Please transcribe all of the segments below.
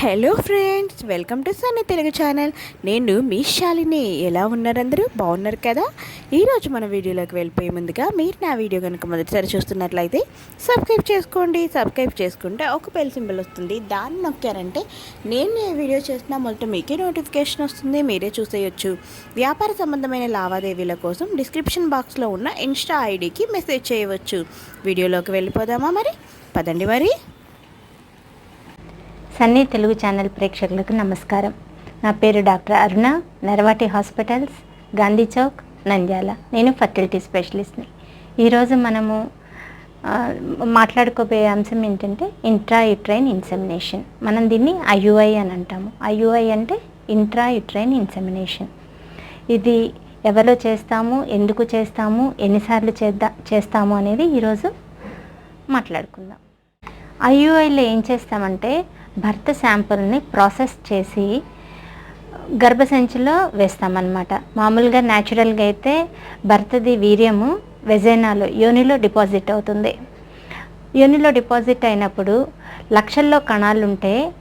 Hello friends welcome to Sunny Telugu channel. నేను మీ శాలిని. ఎలా ఉన్నారు అందరూ? బాగున్నారు కదా? ఈరోజు మన వీడియోలోకి వెళ్ళిపోయే ముందుగా మీరు నా వీడియో కనుక మొదటిసారి చూస్తున్నట్లయితే సబ్స్క్రైబ్ చేసుకోండి. సబ్స్క్రైబ్ చేసుకుంటే ఒక బెల్ సింబల్ వస్తుంది. దాన్ని నొక్కారంటే నేను ఏ వీడియో చేసినా మొదట మీకే నోటిఫికేషన్ వస్తుంది. మీరే చూసేయచ్చు. వ్యాపార సంబంధమైన లావాదేవీల కోసం డిస్క్రిప్షన్ బాక్స్లో ఉన్న ఇన్స్టా ఐడికి మెసేజ్ చేయవచ్చు. వీడియోలోకి వెళ్ళిపోదామా మరి? పదండి మరి. సన్నీ తెలుగు ఛానల్ ప్రేక్షకులకు నమస్కారం. నా పేరు డాక్టర్ అరుణ నెరవాటి హాస్పిటల్స్ గాంధీ చౌక్ నంద్యాల. నేను ఫర్టిలిటీ స్పెషలిస్ట్ని. ఈరోజు మనము మాట్లాడుకోబోయే అంశం ఏంటంటే ఇంట్రా యుట్రైన్ ఇన్సెమినేషన్ మనం దీన్ని ఐయుఐ అని అంటాము. ఐయుఐ అంటే ఇంట్రా యుట్రైన్ ఇన్సెమినేషన్ ఇది ఎవరిలో చేస్తాము ఎందుకు చేస్తాము ఎన్నిసార్లు చేద్దా చేస్తాము అనేది ఈరోజు మాట్లాడుకుందాం. ఐయుఐలో ఏం చేస్తామంటే భర్త శాంపుల్ని ప్రాసెస్ చేసి గర్భసంచిలో వేస్తామన్నమాట. మామూలుగా న్యాచురల్గా అయితే భర్తది వీర్యము వెజైనాలో యోనిలో డిపాజిట్ అవుతుంది. యోనిలో డిపాజిట్ అయినప్పుడు లక్షల్లో కణాలు ఉంటే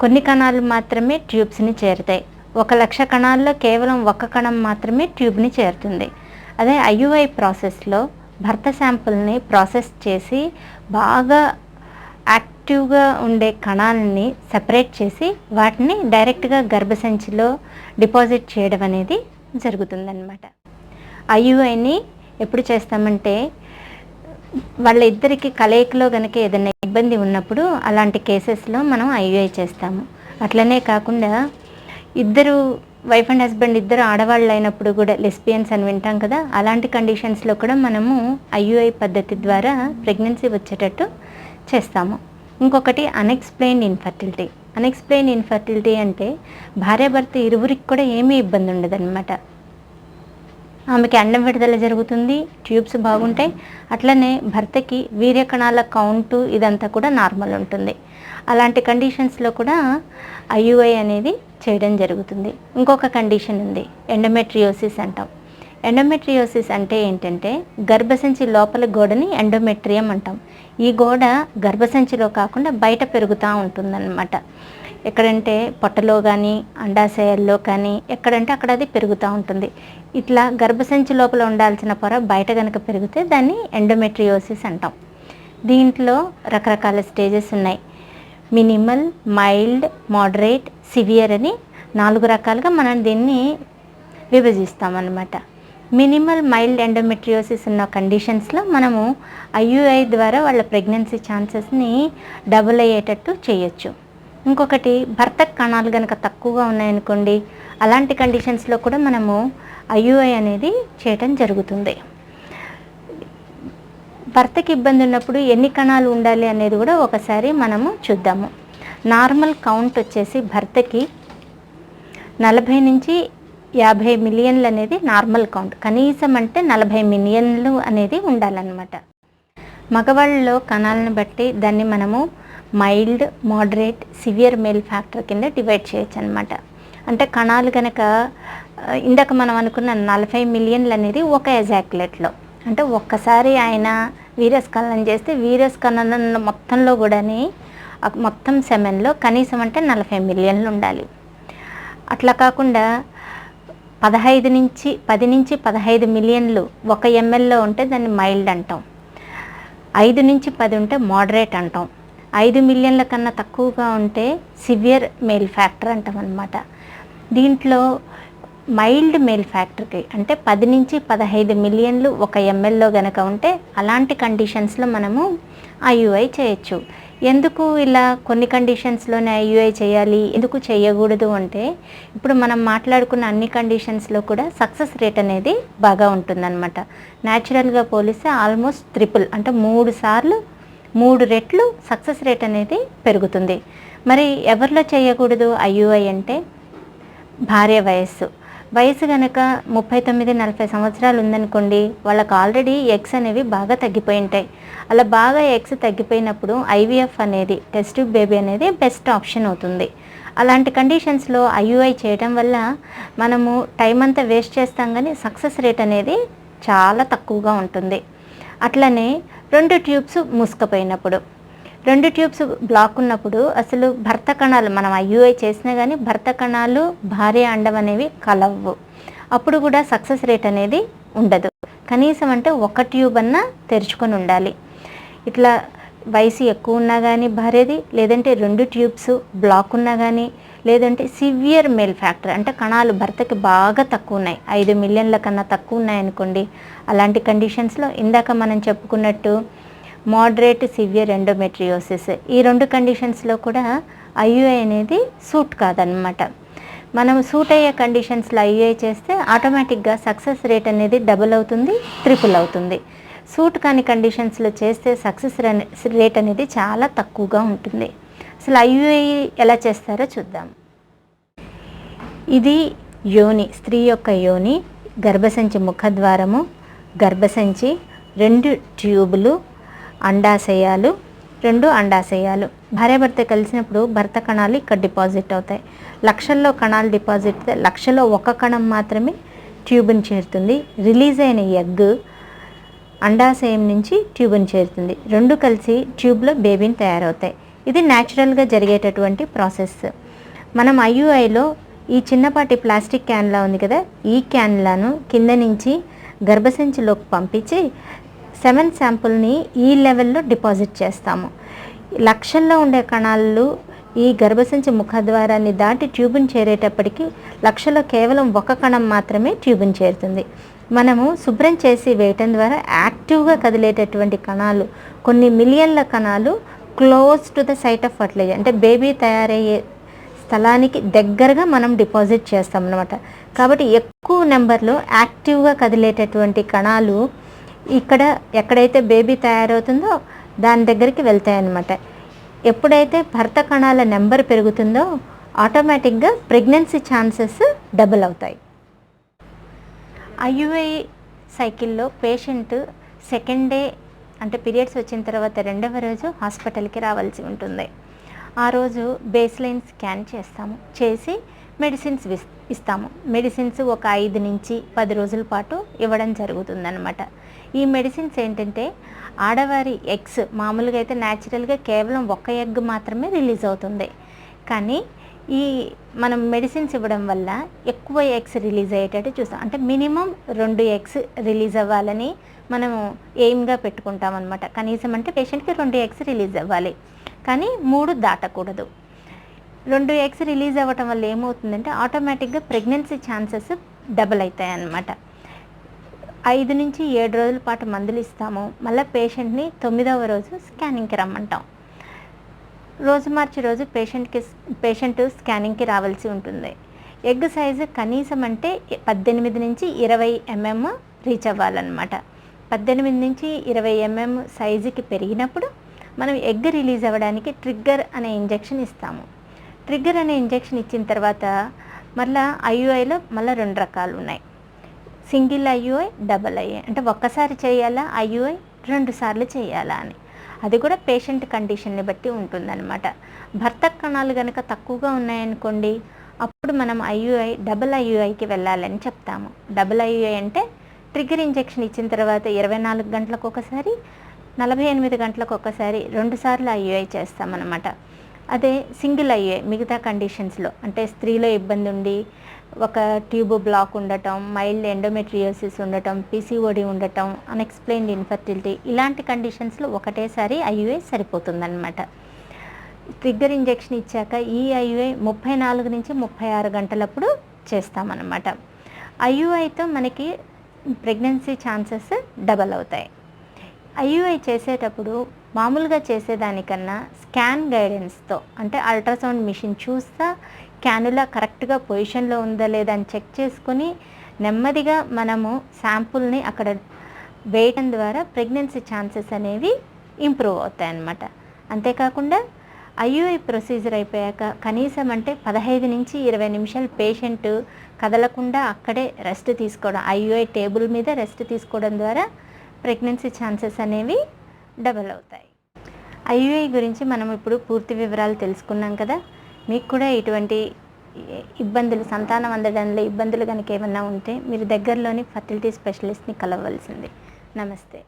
కొన్ని కణాలు మాత్రమే ట్యూబ్స్ని చేరుతాయి. ఒక లక్ష కణాల్లో కేవలం ఒక కణం మాత్రమే ట్యూబ్ని చేరుతుంది. అదే ఐయుఐ ప్రాసెస్లో భర్త శాంపుల్ని ప్రాసెస్ చేసి బాగా యాక్టివ్గా ఉండే కణాలని సపరేట్ చేసి వాటిని డైరెక్ట్గా గర్భసంచిలో డిపాజిట్ చేయడం అనేది జరుగుతుందన్నమాట. ఐయుఐని ఎప్పుడు చేస్తామంటే వాళ్ళ ఇద్దరికి కలయికలో కనుక ఏదైనా ఇబ్బంది ఉన్నప్పుడు అలాంటి కేసెస్లో మనం ఐయుఐ చేస్తాము. అట్లనే కాకుండా ఇద్దరు వైఫ్ అండ్ హస్బెండ్ ఇద్దరు ఆడవాళ్ళు అయినప్పుడు కూడా లెస్బియన్స్ అని వింటాం కదా అలాంటి కండిషన్స్లో కూడా మనము ఐయుఐ పద్ధతి ద్వారా ప్రెగ్నెన్సీ వచ్చేటట్టు చేస్తాము. ఇంకొకటి అన్ఎక్స్ప్లెయిన్ ఇన్ఫర్టిలిటీ అన్ఎక్స్ప్లెయిన్ ఇన్ఫర్టిలిటీ అంటే భార్యాభర్త ఇరువురికి కూడా ఏమీ ఇబ్బంది ఉండదన్నమాట. ఆమెకి అండం విడుదల జరుగుతుంది ట్యూబ్స్ బాగుంటాయి అట్లనే భర్తకి వీర్యకణాల కౌంటు ఇదంతా కూడా నార్మల్ ఉంటుంది. అలాంటి కండిషన్స్లో కూడా ఐయుఐ అనేది చేయడం జరుగుతుంది. ఇంకొక కండిషన్ ఉంది ఎండమెట్రియోసిస్ అంటాం. ఎండోమెట్రియోసిస్ అంటే ఏంటంటే గర్భసంచి లోపల గోడని ఎండోమెట్రియం అంటాం. ఈ గోడ గర్భసంచిలో కాకుండా బయట పెరుగుతూ ఉంటుందన్నమాట. ఎక్కడంటే పొట్టలో కానీ అండాశయాల్లో కానీ ఎక్కడంటే అక్కడ అది పెరుగుతూ ఉంటుంది. ఇట్లా గర్భసంచి లోపల ఉండాల్సిన పొర బయట కనుక పెరిగితే దాన్ని ఎండోమెట్రియోసిస్ అంటాం. దీంట్లో రకరకాల స్టేజెస్ ఉన్నాయి. మినిమల్ మైల్డ్ మోడరేట్ సివియర్ అని నాలుగు రకాలుగా మనం దీన్ని విభజిస్తామన్నమాట. మినిమల్ మైల్డ్ ఎండోమెట్రియోసిస్ ఉన్న కండిషన్స్లో మనము ఐయుఐ ద్వారా వాళ్ళ ప్రెగ్నెన్సీ ఛాన్సెస్ని డబుల్ అయ్యేటట్టు చేయొచ్చు. ఇంకొకటి భర్త కణాలు కనుక తక్కువగా ఉన్నాయనుకోండి అలాంటి కండిషన్స్లో కూడా మనము ఐయుఐ అనేది చేయటం జరుగుతుంది. భర్తకి ఇబ్బంది ఉన్నప్పుడు ఎన్ని కణాలు ఉండాలి అనేది కూడా ఒకసారి మనము చూద్దాము. నార్మల్ కౌంట్ వచ్చేసి భర్తకి నలభై నుంచి యాభై మిలియన్లు అనేది నార్మల్ కౌంట్. కనీసం అంటే నలభై మిలియన్లు అనేది ఉండాలన్నమాట. మగవాళ్ళలో కణాలను బట్టి దాన్ని మనము mild moderate severe male factor కింద డివైడ్ చేయొచ్చు అనమాట అంటే కణాలు కనుక ఇందాక మనం అనుకున్న నలభై మిలియన్లు అనేది ఒక ఎజాక్యులేట్లో. అంటే ఒక్కసారి ఆయన వీరస్ వీరస్కలనం చేస్తే వీరస్ వీరస్కలనం మొత్తంలో కూడాని మొత్తం సెమెన్లో కనీసం అంటే నలభై మిలియన్లు ఉండాలి. అట్లా కాకుండా పదహైదు నుంచి పది నుంచి పదహైదు మిలియన్లు ఒక ఎంఎల్లో ఉంటే దాన్ని మైల్డ్ అంటాం. ఐదు నుంచి పది ఉంటే మోడరేట్ అంటాం. ఐదు మిలియన్ల కన్నా తక్కువగా ఉంటే సివియర్ మేల్ ఫ్యాక్టర్ అంటాం అనమాట దీంట్లో మైల్డ్ మేల్ ఫ్యాక్టర్కి అంటే పది నుంచి పదహైదు మిలియన్లు ఒక ఎంఎల్లో గనక ఉంటే అలాంటి కండిషన్స్లో మనము ఐయుఐ చేయొచ్చు. ఎందుకు ఇలా కొన్ని కండిషన్స్లోనే ఐయుఐ చేయాలి ఎందుకు చేయకూడదు అంటే ఇప్పుడు మనం మాట్లాడుకున్న అన్ని కండిషన్స్లో కూడా సక్సెస్ రేట్ అనేది బాగా ఉంటుందన్నమాట. న్యాచురల్గా పోలిస్తే ఆల్మోస్ట్ ట్రిపుల్ అంటే మూడు సార్లు మూడు రెట్లు సక్సెస్ రేట్ అనేది పెరుగుతుంది. మరి ఎవరిలో చేయకూడదు ఐయుఐ అంటే? భార్య వయస్సు. వయసు కనుక ముప్పై తొమ్మిది నలభై సంవత్సరాలు ఉందనుకోండి వాళ్ళకి ఆల్రెడీ ఎగ్స్ అనేవి బాగా తగ్గిపోయి ఉంటాయి అలా బాగా ఎగ్స్ తగ్గిపోయినప్పుడు ఐవీఎఫ్ అనేది టెస్ట్ బేబీ అనేది బెస్ట్ ఆప్షన్ అవుతుంది. అలాంటి కండిషన్స్లో ఐయుఐ చేయడం వల్ల మనము టైం అంతా వేస్ట్ చేస్తాం కానీ సక్సెస్ రేట్ అనేది చాలా తక్కువగా ఉంటుంది. అట్లనే రెండు ట్యూబ్స్ మూసుకుపోయినప్పుడు రెండు ట్యూబ్స్ బ్లాక్ ఉన్నప్పుడు అసలు భర్త కణాలు మనం ఐయుఐ చేసినా కానీ భర్త కణాలు భార్య అండం అనేవి కలవు అప్పుడు కూడా సక్సెస్ రేట్ అనేది ఉండదు. కనీసం అంటే ఒక ట్యూబ్ అన్నా తెరుచుకొని ఉండాలి. ఇట్లా వయసు ఎక్కువ ఉన్నా కానీ భార్యది లేదంటే రెండు ట్యూబ్స్ బ్లాక్ ఉన్నా కానీ లేదంటే సివియర్ మేల్ ఫ్యాక్టర్ అంటే కణాలు భర్తకి బాగా తక్కువ ఉన్నాయి. ఐదు మిలియన్ల కన్నా తక్కువ ఉన్నాయనుకోండి అలాంటి కండిషన్స్లో ఇందాక మనం చెప్పుకున్నట్టు మోడరేట్ సివియర్ ఎండోమెట్రియోసిస్ ఈ రెండు కండిషన్స్లో కూడా ఐయుఐ అనేది సూట్ కాదనమాట మనం సూట్ అయ్యే కండిషన్స్లో ఐయుఐ చేస్తే ఆటోమేటిక్గా సక్సెస్ రేట్ అనేది డబుల్ అవుతుంది ట్రిపుల్ అవుతుంది. సూట్ కాని కండిషన్స్లో చేస్తే సక్సెస్ రేట్ అనేది చాలా తక్కువగా ఉంటుంది. అసలు ఐయుఐ ఎలా చేస్తారో చూద్దాం. ఇది యోని స్త్రీ యొక్క యోని గర్భసంచి ముఖద్వారము గర్భసంచి రెండు ట్యూబులు అండాశయాలు రెండు అండాశయాలు. భార్యాభర్త కలిసినప్పుడు భర్త కణాలు ఇక్కడ డిపాజిట్ అవుతాయి. లక్షల్లో కణాలు డిపాజిట్ అవుతాయి. లక్షలో ఒక కణం మాత్రమే ట్యూబ్ని చేరుతుంది. రిలీజ్ అయిన ఎగ్ అండాశయం నుంచి ట్యూబ్ని చేరుతుంది. రెండు కలిసి ట్యూబ్లో బేబీని తయారవుతాయి. ఇది న్యాచురల్గా జరిగేటటువంటి ప్రాసెస్. మనం ఐయుఐలో ఈ చిన్నపాటి ప్లాస్టిక్ క్యాన్లా ఉంది కదా? ఈ క్యాన్లను కింద నుంచి గర్భసంచిలోకి పంపించి సెవెన్ శాంపుల్ని ఈ లెవెల్లో డిపాజిట్ చేస్తాము. లక్షల్లో ఉండే కణాలు ఈ గర్భసంచి ముఖద్వారాన్ని దాటి ట్యూబ్ని చేరేటప్పటికి లక్షలో కేవలం ఒక కణం మాత్రమే ట్యూబ్ని చేరుతుంది. మనము శుభ్రం చేసి వేయటం ద్వారా యాక్టివ్గా కదిలేటటువంటి కణాలు కొన్ని మిలియన్ల కణాలు close to the site of fertilizer అంటే బేబీ తయారయ్యే స్థలానికి దగ్గరగా మనం డిపాజిట్ చేస్తాం అనమాట కాబట్టి ఎక్కువ నెంబర్లో యాక్టివ్గా కదిలేటటువంటి కణాలు ఇక్కడ ఎక్కడైతే బేబీ తయారవుతుందో దాని దగ్గరికి వెళ్తాయన్నమాట. ఎప్పుడైతే భర్త కణాల నెంబర్ పెరుగుతుందో ఆటోమేటిక్గా ప్రెగ్నెన్సీ ఛాన్సెస్ డబుల్ అవుతాయి. ఐయుఐ సైకిల్లో పేషెంట్ సెకండ్ డే అంటే పీరియడ్స్ వచ్చిన తర్వాత రెండవ రోజు హాస్పిటల్కి రావాల్సి ఉంటుంది. ఆ రోజు బేస్ లైన్ స్కాన్ చేస్తాము చేసి మెడిసిన్స్ విస్- ఇస్తాము. మెడిసిన్స్ ఒక ఐదు నుంచి పది రోజుల పాటు ఇవ్వడం జరుగుతుందన్నమాట. ఈ మెడిసిన్స్ ఏంటంటే ఆడవారి ఎగ్స్ మామూలుగా అయితే న్యాచురల్గా కేవలం ఒక్క ఎగ్ మాత్రమే రిలీజ్ అవుతుంది. కానీ ఈ మనం మెడిసిన్స్ ఇవ్వడం వల్ల ఎక్కువ ఎగ్స్ రిలీజ్ అయ్యేటట్టు చూస్తాం. అంటే మినిమం రెండు ఎగ్స్ రిలీజ్ అవ్వాలని మనము ఎయిమ్గా పెట్టుకుంటాం అనమాట కనీసం అంటే పేషెంట్కి రెండు ఎగ్స్ రిలీజ్ అవ్వాలి. కానీ మూడు దాటకూడదు. రెండు ఎగ్స్ రిలీజ్ అవ్వటం వల్ల ఏమవుతుందంటే ఆటోమేటిక్గా ప్రెగ్నెన్సీ ఛాన్సెస్ డబుల్ అవుతాయి అన్నమాట ఐదు నుంచి ఏడు రోజుల పాటు మందులు ఇస్తాము. మళ్ళీ పేషెంట్ని తొమ్మిదవ రోజు స్కానింగ్కి రమ్మంటాం. రోజు మార్చి రోజు పేషెంట్కి పేషెంట్ స్కానింగ్కి రావాల్సి ఉంటుంది. ఎగ్ సైజు కనీసం అంటే పద్దెనిమిది నుంచి ఇరవై ఎంఎం రీచ్ అవ్వాలన్నమాట. పద్దెనిమిది నుంచి ఇరవై ఎంఎం సైజుకి పెరిగినప్పుడు మనం ఎగ్ రిలీజ్ అవ్వడానికి ట్రిగ్గర్ అనే ఇంజెక్షన్ ఇస్తాము. ట్రిగ్గర్ అనే ఇంజెక్షన్ ఇచ్చిన తర్వాత మళ్ళీ ఐయుఐలో మళ్ళీ రెండు రకాలు ఉన్నాయి. సింగిల్ ఐయుఐ డబల్ ఐఐ అంటే ఒక్కసారి చేయాలా ఐయుఐ రెండు సార్లు చేయాలా అని. అది కూడా పేషెంట్ కండిషన్ని బట్టి ఉంటుందన్నమాట. భర్త కణాలు కనుక తక్కువగా ఉన్నాయనుకోండి అప్పుడు మనం ఐయుఐ డబుల్ ఐయుఐకి వెళ్ళాలని చెప్తాము. డబుల్ ఐయుఐ అంటే ట్రిగ్గర్ ఇంజెక్షన్ ఇచ్చిన తర్వాత ఇరవై నాలుగు గంటలకు ఒకసారి నలభై ఎనిమిది గంటలకు ఒకసారి రెండు సార్లు ఐయుఐ చేస్తామన్నమాట. అదే సింగిల్ అయ్యే మిగతా కండిషన్స్లో. అంటే స్త్రీలో ఇబ్బంది ఉండి ఒక ట్యూబ్ బ్లాక్ ఉండటం మైల్డ్ ఎండోమెట్రియోసిస్ ఉండటం పీసీఓడి ఉండటం అన్ఎక్స్ప్లెయిన్డ్ ఇన్ఫర్టిలిటీ ఇలాంటి కండిషన్స్లో ఒకటేసారి ఐయుఐ సరిపోతుందన్నమాట. ట్రిగ్గర్ ఇంజెక్షన్ ఇచ్చాక ఈ ఐయుఐ ముప్పై నాలుగు నుంచి ముప్పై ఆరు గంటలప్పుడు చేస్తామన్నమాట. ఐయుఐతో మనకి ప్రెగ్నెన్సీ ఛాన్సెస్ డబల్ అవుతాయి. ఐయుఐ చేసేటప్పుడు మామూలుగా చేసేదానికన్నా స్కాన్ గైడెన్స్తో అంటే అల్ట్రాసౌండ్ మిషన్ చూస్తా క్యానులా కరెక్ట్గా పొజిషన్లో ఉందా లేదా అని చెక్ చేసుకొని నెమ్మదిగా మనము శాంపుల్ని అక్కడ వేయటం ద్వారా ప్రెగ్నెన్సీ ఛాన్సెస్ అనేవి ఇంప్రూవ్ అవుతాయి అన్నమాట అంతేకాకుండా ఐయుఐ ప్రొసీజర్ అయిపోయాక కనీసం అంటే పదహైదు నుంచి ఇరవై నిమిషాలు పేషెంట్ కదలకుండా అక్కడే రెస్ట్ తీసుకోవడం ఐయుఐ టేబుల్ మీద రెస్ట్ తీసుకోవడం ద్వారా ప్రెగ్నెన్సీ ఛాన్సెస్ అనేవి డబల్ అవుతాయి. ఐయుఐ గురించి మనం ఇప్పుడు పూర్తి వివరాలు తెలుసుకున్నాం కదా. మీకు కూడా ఇటువంటి ఇబ్బందులు సంతానం అందడంలో ఇబ్బందులు కనుక ఏమన్నా ఉంటే మీరు దగ్గరలోని ఫర్టిలిటీ స్పెషలిస్ట్ని కలవలసింది నమస్తే.